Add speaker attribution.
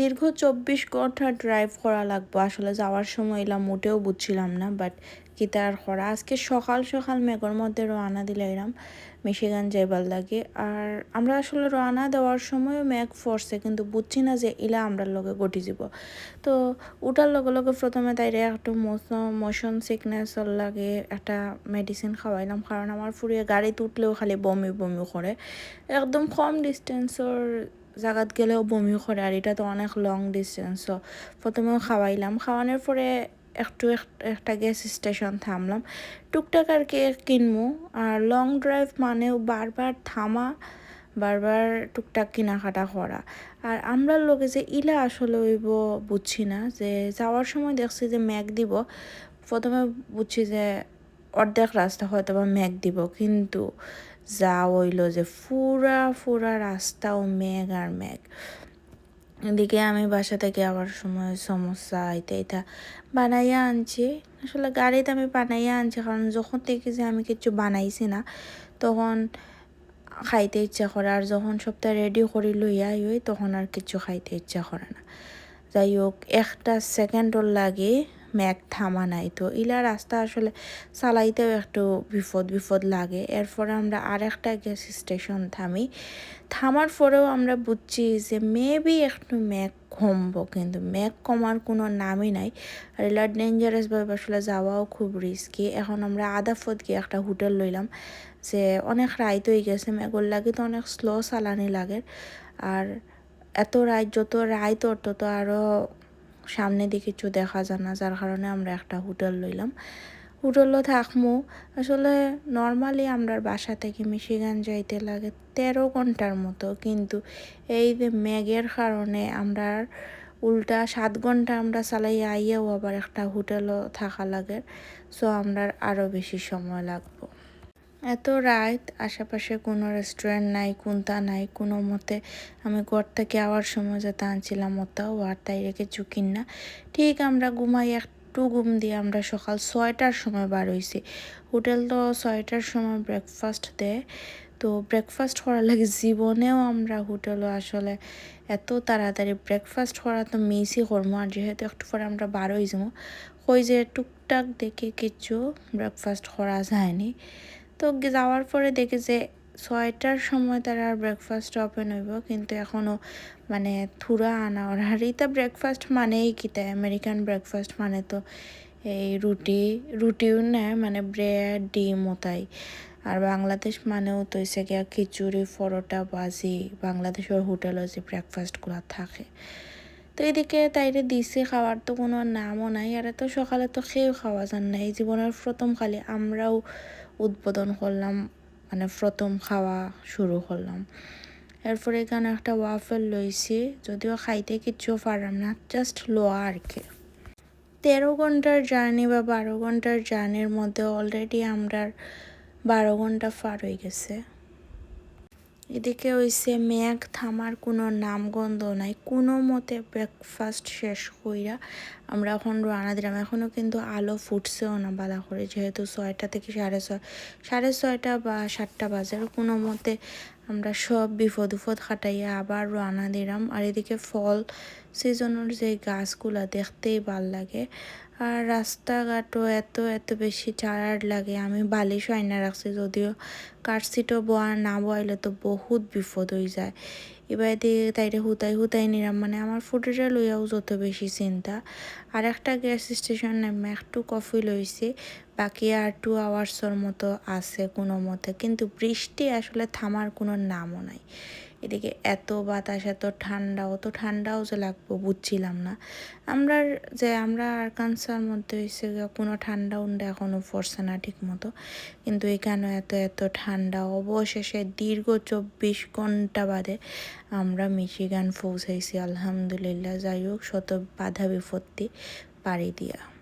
Speaker 1: দীর্ঘ চব্বিশ ঘণ্টা ড্রাইভ করা লাগবো। আসলে যাওয়ার সময় এলাম, মোটেও বুঝছিলাম না বাট কিতার করা। আজকে সকাল সকাল মেঘর মধ্যে রওনা দিলে দিলাম মিশিগান যাইবার লাগে। আর আমরা আসলে রওনা দেওয়ার সময়ও মেঘ ফরছে কিন্তু বুঝছি না যে ইলা আমরা লগে গটি যাব। তো উঠার লগে লগে প্রথমে তাইরে একটু মোশন সিকনেসর লাগে একটা মেডিসিন খাওয়াইলাম, কারণ আমার ফুরিয়ে গাড়িতে উঠলেও খালি বমি বমি করে। একদম কম ডিস্টেন্সর জায়গাত গেলেও বমি করে আর এটা তো অনেক লং ডিস্টেন্স প্রথমেও খাওয়াইলাম খাওয়ানোর পরে একটু একটা গ্যাস স্টেশন থামলাম টুকটাক আর কি কিনবো আর লং ড্রাইভ মানেও বারবার থামা বারবার টুকটাক কেনাকাটা করা আর আমরা লোকে যে ইলা আসলে হইব বুঝছি না, যে যাওয়ার সময় দেখছি যে ম্যাগ দিব। প্রথমে বুঝছি যে অর্ধেক রাস্তা হয়তো বা ম্যাগ দিব, কিন্তু যা হইল যে ফুরা ফুরা রাস্তাও মেঘ আর মেঘ। এদিকে আমি বাসা থেকে আবার সময় সমস্যা এটা এটা বানাইয়া আনছি। আসলে গাড়িতে আমি বানাইয়া আনছি, কারণ যখন থেকে যে আমি কিছু বানাইছি না, তখন খাইতে ইচ্ছা করে। আর যখন সপ্তাহে রেডি করি লইয়াই হই তখন আর কিছু খাইতে ইচ্ছা করে না। যাই হোক, একটা সেকেন্ডর লাগে। ম্যাক থামা নাই তো। ইলা রাস্তা আসলে চালাইতেও একটু বিপদ বিপদ লাগে। এরপরে আমরা আর একটা গ্যাস স্টেশন থামি। থামার পরেও আমরা বুঝছি যে মেবি একটু ম্যাক কমবো কিন্তু ম্যাক কমার কোনো নামই নাই। আর এলা ডেঞ্জারাসভাবে আসলে যাওয়াও খুব রিস্কি এখন আমরা আদা ফত গিয়ে একটা হোটেল লইলাম যে অনেক রাইত হয়ে গেছে ম্যাগর লাগে তো অনেক স্লো চালানি লাগে। আর এত রাইত যত রাইত তত আরও সামনে দিকে কিছু দেখা যায় না, যার কারণে আমরা একটা হোটেল লইলাম। হোটেলও থাকমু। আসলে নর্মালি আমরা বাসা থেকে মিশিগান যাইতে লাগে তেরো ঘণ্টার মতো, কিন্তু এই যে ম্যাগের কারণে আমরা উল্টা সাত ঘণ্টা আমরা চালাই আইয়াও আবার একটা হোটেলও থাকা লাগে। সো আমরা আরও বেশি সময় লাগবো। এত রাত, আশেপাশে কোনো রেস্টুরেন্ট নাই কোনটা নাই, কোনো মতে আমি ঘর থেকে আওয়ার সময় যেতে আনছিলাম, ওটাও আর তাই রেখে চুকিন না। ঠিক আমরা ঘুমাই, একটু ঘুম দিয়ে আমরা সকাল ছয়টার সময় বার হয়েছি হোটেল তো ছয়টার সময় ব্রেকফাস্ট দেয়। তো ব্রেকফাস্ট করার লাগে জীবনেও আমরা হোটেলও আসলে এত তাড়াতাড়ি ব্রেকফাস্ট করা তো মিসই করব। আর যেহেতু একটু পরে আমরা বার হয়ে যাব, কই যে টুকটাক দেখে কিছু ব্রেকফাস্ট করা যায়নি। তো যাওয়ার পরে দেখে যে ছয়টার সময় তারা আর ব্রেকফাস্ট ওপেন হইব। কিন্তু এখনও মানে থুরা আনা ওর আর। ব্রেকফাস্ট মানেই কিতা আমেরিকান ব্রেকফাস্ট মানে তো এই রুটি, রুটিও নেয় মানে ব্রেড ডিম ওটাই আর বাংলাদেশ মানেও তো এসে গিয়া খিচুড়ি, পরোটা বাজি বাংলাদেশের হোটেলও যে ব্রেকফাস্টগুলো থাকে। তো এদিকে তাইরে দিছে খাওয়ার তো কোনো নামও নাই। আর এত সকালে তো খেয়েও খাওয়া যান না। এই জীবনের প্রথম খালি আমরাও উদ্বোধন করলাম মানে প্রথম খাওয়া শুরু করলাম। এরপরে এখানে একটা ওয়াফেল লইছি, যদিও খাইতে কিচ্ছু পারলাম না জাস্ট লোয়া আর কি। তেরো ঘণ্টার জার্নি বা বারো ঘণ্টার জার্নির মধ্যে অলরেডি আমরা বারো ঘণ্টা পার হয়ে গেছে। এদিকে হইছে মেঘ থামার কোনো নামগন্ধ নাই। কোনো মতে ব্রেকফাস্ট শেষ কইরা আমরা এখন রানা দিলাম। এখনও কিন্তু আলো ফুটছেও না বালা করে যেহেতু ছয়টা থেকে সাড়ে ছয়, সাড়ে ছয়টা বা সাতটা বাজার কোনো মতে আমরা সব বিপদ উফদ খাটাইয়া আবার রানা দিলাম। আর এদিকে ফল সিজনের যে গাছগুলা দেখতেই ভালো লাগে। আর রাস্তাঘাটও এত এত বেশি চারার লাগে। আমি বালিশ আইনা রাখছি, যদিও কার সিটও বোয়া না বয়াইলে তো বহুত বিপদ হয়ে যায়। এবার দিয়ে তাইরে হুতাই হুতাই নিলাম মানে আমার ফুটেটা লইয়াও যত বেশি চিন্তা। আর একটা গ্যাস স্টেশন নামে একটু কফি লইছি, বাকি আর টু আওয়ার্সর মতো আছে কোনো মতে। কিন্তু বৃষ্টি আসলে থামার কোনো নামও নাই। এদিকে এত বাতাস, এত ঠান্ডা, অত ঠান্ডাও যে লাগবো বুঝছিলাম না। আমরা যে, আমরা আরকানসার মধ্যে হয়েছে কোনো ঠান্ডা উন্ডা এখনও পড়ছে না ঠিক মতো কিন্তু এখানে এত এত ঠান্ডা। অবশেষে দীর্ঘ চব্বিশ ঘণ্টা বাদে আমরা মিশিগান পৌঁছাইছি, আলহামদুলিল্লাহ। যাই হোক, শত বাধা বিপত্তি পাড়ি দিয়া।